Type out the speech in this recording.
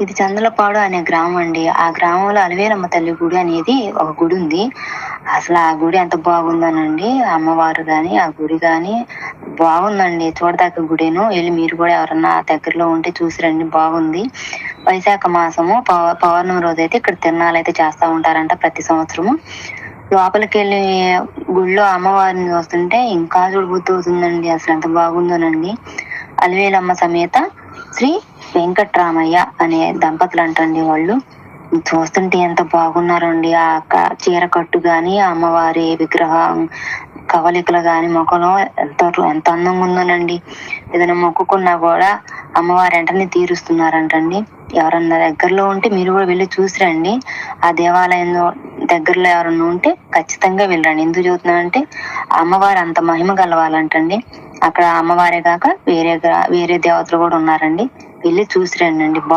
ఇది చందలపాడు అనే గ్రామం అండి. ఆ గ్రామంలో అలివేలమ్మ తల్లి గుడి అనేది ఒక గుడి ఉంది. అసలు ఆ గుడి ఎంత బాగుందోనండి. అమ్మవారు గాని ఆ గుడి గాని బాగుందండి. చూడదాక గుడేను. వెళ్ళి మీరు కూడా ఎవరన్నా దగ్గరలో ఉంటే చూసి రండి. బాగుంది. వైశాఖ మాసము పౌ- పౌర్ణమి రోజు అయితే ఇక్కడ తిరణాలు అయితే చేస్తూ ఉంటారంట ప్రతి సంవత్సరము. లోపలికి వెళ్ళి గుళ్ళో అమ్మవారిని చూస్తుంటే ఇంకా చూడబుద్ధి అవుతుందండి. అసలు ఎంత బాగుందోనండి. అలివేలమ్మ సమేత శ్రీ వెంకట్రామయ్య అనే దంపతులు అంటండి వాళ్ళు. చూస్తుంటే ఎంత బాగున్నారండి ఆ చీర కట్టు గాని అమ్మవారి విగ్రహం కవలికలు గాని ముఖంలో ఎంత ఎంత అందంగా ఉందోనండి. ఏదైనా మొక్కుకున్నా కూడా అమ్మవారి వెంటనే తీరుస్తున్నారంటండి. ఎవరన్నా దగ్గరలో ఉంటే మీరు కూడా వెళ్ళి చూసిరండి ఆ దేవాలయంలో దగ్గరలో ఎవరన్నా ఉంటే ఖచ్చితంగా వెళ్ళండి ఎందుకు చెబుతున్నానంటే అమ్మవారు అంత మహిమ గలవాలంటండి అక్కడ అమ్మవారే కాక వేరే వేరే దేవతలు కూడా ఉన్నారండి. వెళ్ళి చూసిరండి